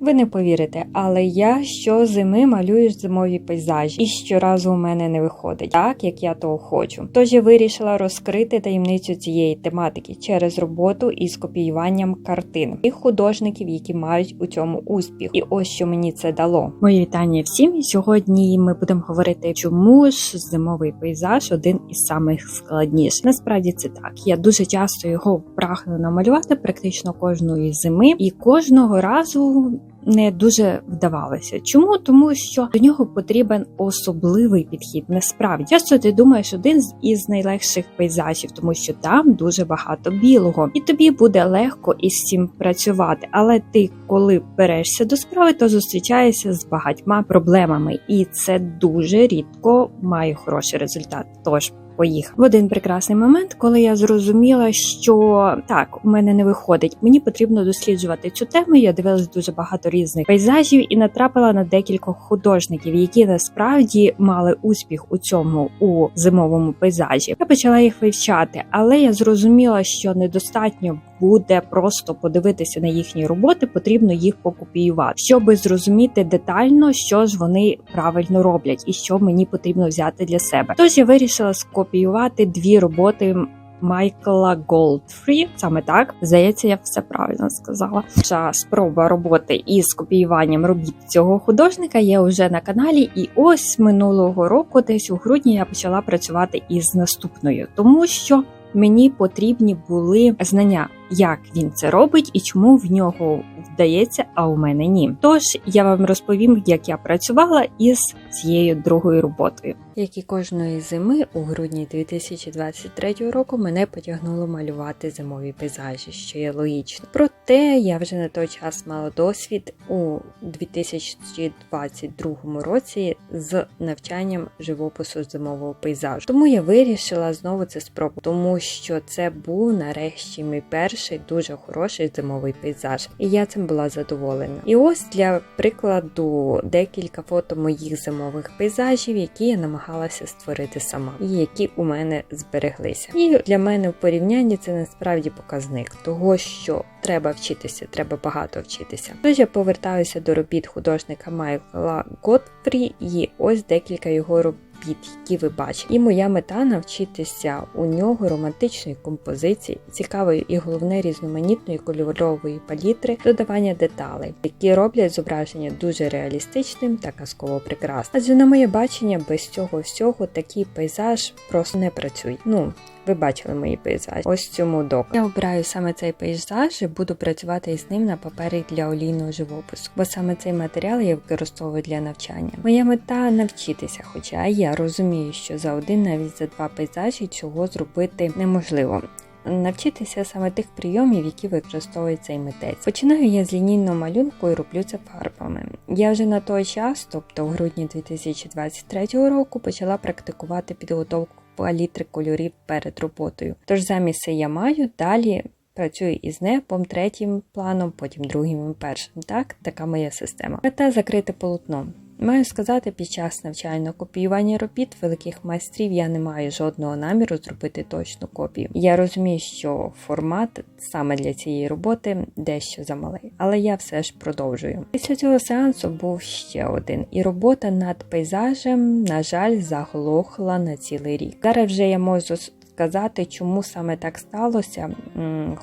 Ви не повірите, але я щозими малюю зимові пейзажі, і щоразу у мене не виходить так, як я того хочу. Тож я вирішила розкрити таємницю цієї тематики через роботу із копіюванням картин і художників, які мають у цьому успіх. І ось що мені це дало. Мої вітання всім. Сьогодні ми будемо говорити, чому ж зимовий пейзаж один із самих складніших. Насправді це так. Я дуже часто його прагну намалювати практично кожної зими, і кожного разу не дуже вдавалося. Чому? Тому що до нього потрібен особливий підхід. Насправді часто ти думаєш один із найлегших пейзажів, тому що там дуже багато білого, і тобі буде легко із цим працювати. Але ти, коли берешся до справи, то зустрічаєшся з багатьма проблемами, і це дуже рідко має хороший результат. Тож поїхав в один прекрасний момент, коли я зрозуміла, що так у мене не виходить. Мені потрібно досліджувати цю тему. Я дивилась дуже багато різних пейзажів і натрапила на декількох художників, які насправді мали успіх у цьому у зимовому пейзажі. Я почала їх вивчати, але я зрозуміла, що недостатньо буде просто подивитися на їхні роботи, потрібно їх покопіювати, щоб зрозуміти детально, що ж вони правильно роблять, і що мені потрібно взяти для себе. Тож я вирішила скопіювати дві роботи. Майкла Голдфрі, саме так здається, я все правильно сказала. Ця спроба роботи із копіюванням робіт цього художника є вже на каналі, і ось минулого року, десь у грудні, я почала працювати із наступною, тому що мені потрібні були знання, як він це робить і чому в нього вдається, а у мене ні. Тож я вам розповім, як я працювала із цією другою роботою. Як і кожної зими, у грудні 2023 року мене потягнуло малювати зимові пейзажі, що є логічно. Проте я вже на той час мала досвід у 2022 році з навчанням живопису зимового пейзажу. Тому я вирішила знову це спробувати, тому що це був нарешті мій перший дуже хороший зимовий пейзаж, і я цим була задоволена. І ось для прикладу декілька фото моїх зимових пейзажів, які я намагалася створити сама, і які у мене збереглися. І для мене в порівнянні це насправді показник того, що треба вчитися, треба багато вчитися. Тож я повертаюся до робіт художника Майкла Готфрі, і ось декілька його робіт. Які ви бачите, і моя мета навчитися у нього романтичної композиції, цікавої і головне різноманітної кольорової палітри, додавання деталей, які роблять зображення дуже реалістичним та казково прекрасним. Адже на моє бачення, без цього всього такий пейзаж просто не працює. Ну ви бачили мої пейзажі. Ось цьому док. Я обираю саме цей пейзаж і буду працювати із ним на папері для олійного живопису, бо саме цей матеріал я використовую для навчання. Моя мета навчитися, хоча я розумію, що за один, навіть за два пейзажі цього зробити неможливо. Навчитися саме тих прийомів, які використовує цей митець. Починаю я з лінійного малюнку і роблю це фарбами. Я вже на той час, тобто в грудні 2023 року, почала практикувати підготовку палітри кольорів перед роботою. Тож замість я маю далі. Працюю із небом третім планом, потім другим і першим. Так, така моя система. Мета закрити полотно. Маю сказати, під час навчального копіювання робіт великих майстрів я не маю жодного наміру зробити точну копію. Я розумію, що формат саме для цієї роботи дещо замалий, але я все ж продовжую. Після цього сеансу був ще один, і робота над пейзажем, на жаль, заглохла на цілий рік. Зараз вже я можу сказати, чому саме так сталося.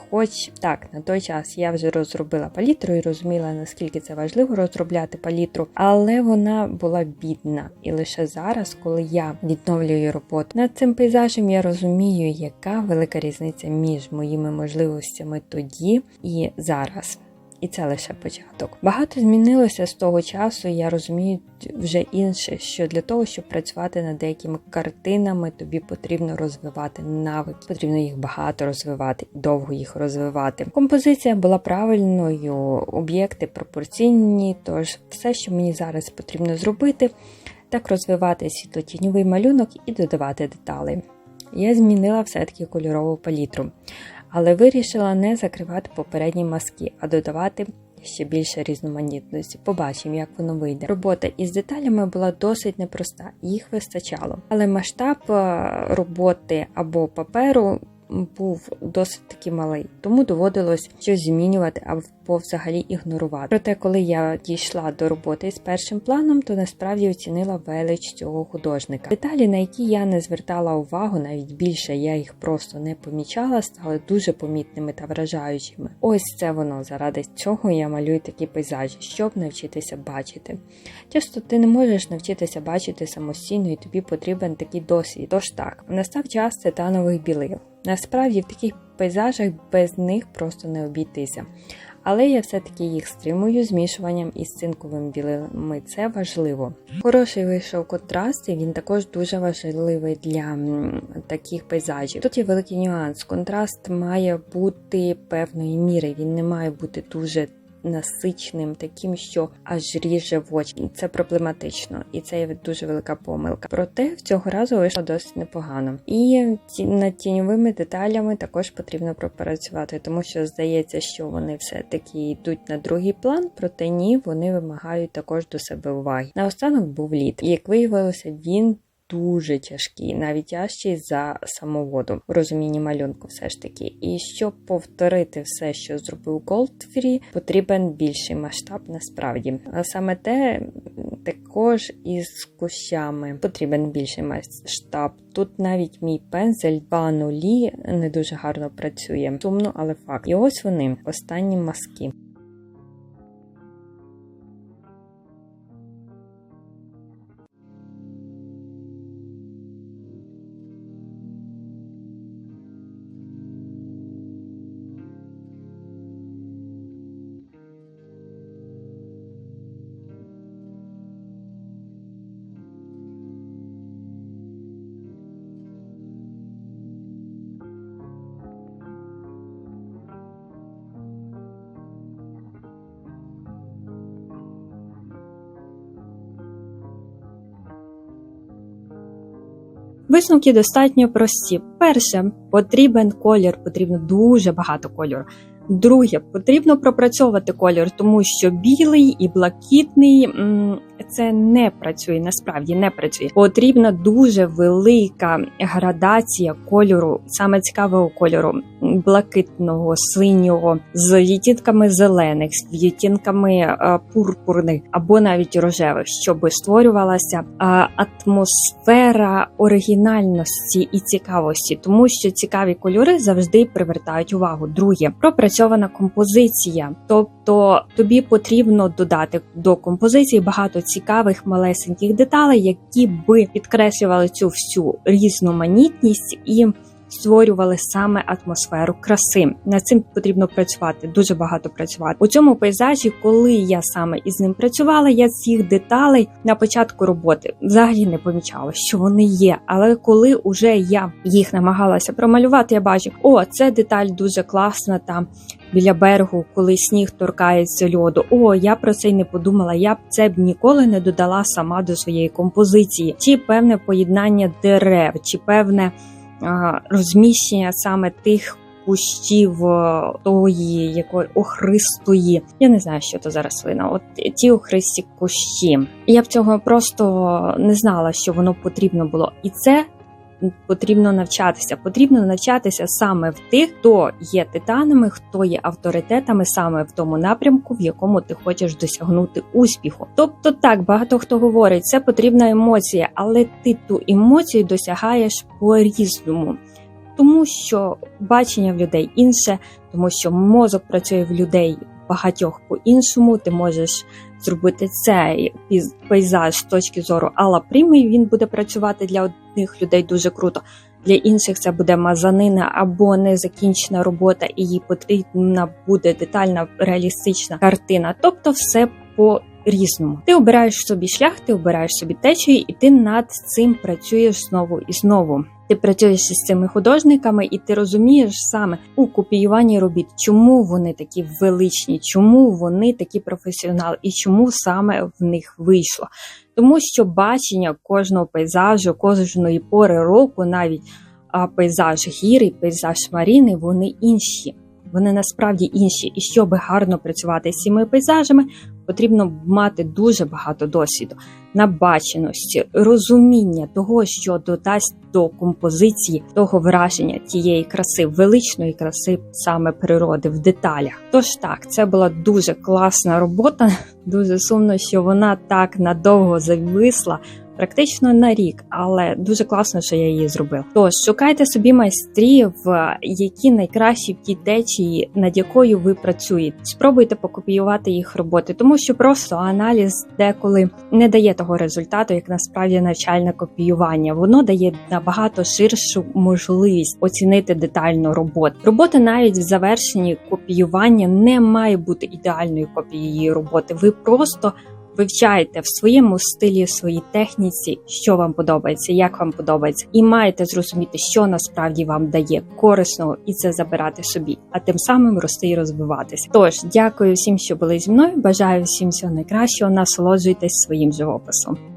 Хоч так, на той час я вже розробила палітру і розуміла, наскільки це важливо розробляти палітру, але вона була бідна. І лише зараз, коли я відновлюю роботу над цим пейзажем, я розумію, яка велика різниця між моїми можливостями тоді і зараз і це лише початок. Багато змінилося з того часу. Я розумію вже інше, що для того, щоб працювати над деякими картинами, тобі потрібно розвивати навик, потрібно їх багато розвивати, довго їх розвивати. Композиція була правильною, об'єкти пропорційні. Тож все, що мені зараз потрібно зробити, так розвивати світлотіньовий малюнок і додавати деталі. Я змінила все-таки кольорову палітру але вирішила не закривати попередні маски, а додавати ще більше різноманітності. Побачимо, як воно вийде. Робота із деталями була досить непроста, їх вистачало. Але масштаб е, роботи або паперу був досить таки малий, тому доводилось щось змінювати або взагалі ігнорувати. Проте, коли я дійшла до роботи з першим планом, то насправді оцінила велич цього художника. Деталі, на які я не звертала увагу, навіть більше я їх просто не помічала, стали дуже помітними та вражаючими. Ось це воно заради цього я малюю такі пейзажі, щоб навчитися бачити. Часто ти не можеш навчитися бачити самостійно, і тобі потрібен такий досвід. Тож так, настав час титанових білил. Насправді в таких пейзажах без них просто не обійтися. Але я все-таки їх стримую змішуванням із цинковим білими. Це важливо. Хороший вийшов контраст, і він також дуже важливий для таких пейзажів. Тут є великий нюанс. Контраст має бути певної міри, він не має бути дуже насичним, таким, що аж ріже в очі. Це проблематично, і це є дуже велика помилка. Проте в цього разу вийшло досить непогано. І над тіньовими деталями також потрібно пропрацювати, тому що здається, що вони все-таки йдуть на другий план, проте ні, вони вимагають також до себе уваги. Наостанок був лід. І як виявилося, він. Дуже тяжкий, навіть тяжчий за самоводу в розумінні малюнку, все ж таки. І щоб повторити все, що зробив Голдфрі, потрібен більший масштаб насправді. А саме те також із кущами потрібен більший масштаб. Тут навіть мій пензель 2.0 не дуже гарно працює. Сумно, але факт. І ось вони, останні маски. Висновки достатньо прості. Перше, потрібен колір, потрібно дуже багато кольору. Друге, потрібно пропрацьовувати колір, тому що білий і блакитний це не працює, насправді не працює. Потрібна дуже велика градація кольору, саме цікавого кольору блакитного, синього, з відтінками зелених, з відтінками е, пурпурних або навіть рожевих, щоб створювалася е, атмосфера оригінальності і цікавості, тому що цікаві кольори завжди привертають увагу. Друге, пропрацьована композиція, тобто тобі потрібно додати до композиції багато цікавих малесеньких деталей, які би підкреслювали цю всю різноманітність і створювали саме атмосферу краси. Над цим потрібно працювати, дуже багато працювати. У цьому пейзажі, коли я саме із ним працювала, я цих деталей на початку роботи взагалі не помічала, що вони є. Але коли уже я їх намагалася промалювати, я бачу, о, це деталь дуже класна там. Біля берегу, коли сніг торкається льоду. О, я про це й не подумала. Я б це б ніколи не додала сама до своєї композиції, чи певне поєднання дерев, чи певне розміщення саме тих кущів е, тої якої охристої. Я не знаю, що то за рослина. От ті охристі кущі. Я б цього просто не знала, що воно потрібно було, і це. Потрібно навчатися. Потрібно навчатися саме в тих, хто є титанами, хто є авторитетами саме в тому напрямку, в якому ти хочеш досягнути успіху. Тобто, так багато хто говорить, це потрібна емоція, але ти ту емоцію досягаєш по-різному, тому що бачення в людей інше, тому що мозок працює в людей багатьох по-іншому. Ти можеш зробити цей пейзаж з точки зору Алла Пріми, він буде працювати для одних людей дуже круто. Для інших це буде мазанина або незакінчена робота, і їй потрібна буде детальна реалістична картина. Тобто, все по різному. Ти обираєш собі шлях, ти обираєш собі течію, і ти над цим працюєш знову і знову. Ти працюєш із цими художниками, і ти розумієш саме у копіюванні робіт, чому вони такі величні, чому вони такі професіонали, і чому саме в них вийшло. Тому що бачення кожного пейзажу, кожної пори року, навіть пейзаж гір і пейзаж маріни, вони інші. Вони насправді інші. І щоб гарно працювати з цими пейзажами, потрібно мати дуже багато досвіду, набаченості, розуміння того, що додасть до композиції того враження тієї краси, величної краси саме природи в деталях. Тож так, це була дуже класна робота. Дуже сумно, що вона так надовго зависла. Практично на рік, але дуже класно, що я її зробила. Тож шукайте собі майстрів, які найкращі в тій течії, над якою ви працюєте. Спробуйте покопіювати їх роботи, тому що просто аналіз деколи не дає того результату, як насправді навчальне копіювання. Воно дає набагато ширшу можливість оцінити детальну роботу. Робота навіть в завершенні копіювання не має бути ідеальною копією роботи. Ви просто Вивчайте в своєму стилі, в своїй техніці, що вам подобається, як вам подобається, і маєте зрозуміти, що насправді вам дає корисного, і це забирати собі, а тим самим рости і розвиватися. Тож дякую всім, що були зі мною. Бажаю всім всього найкращого. Насолоджуйтесь своїм живописом.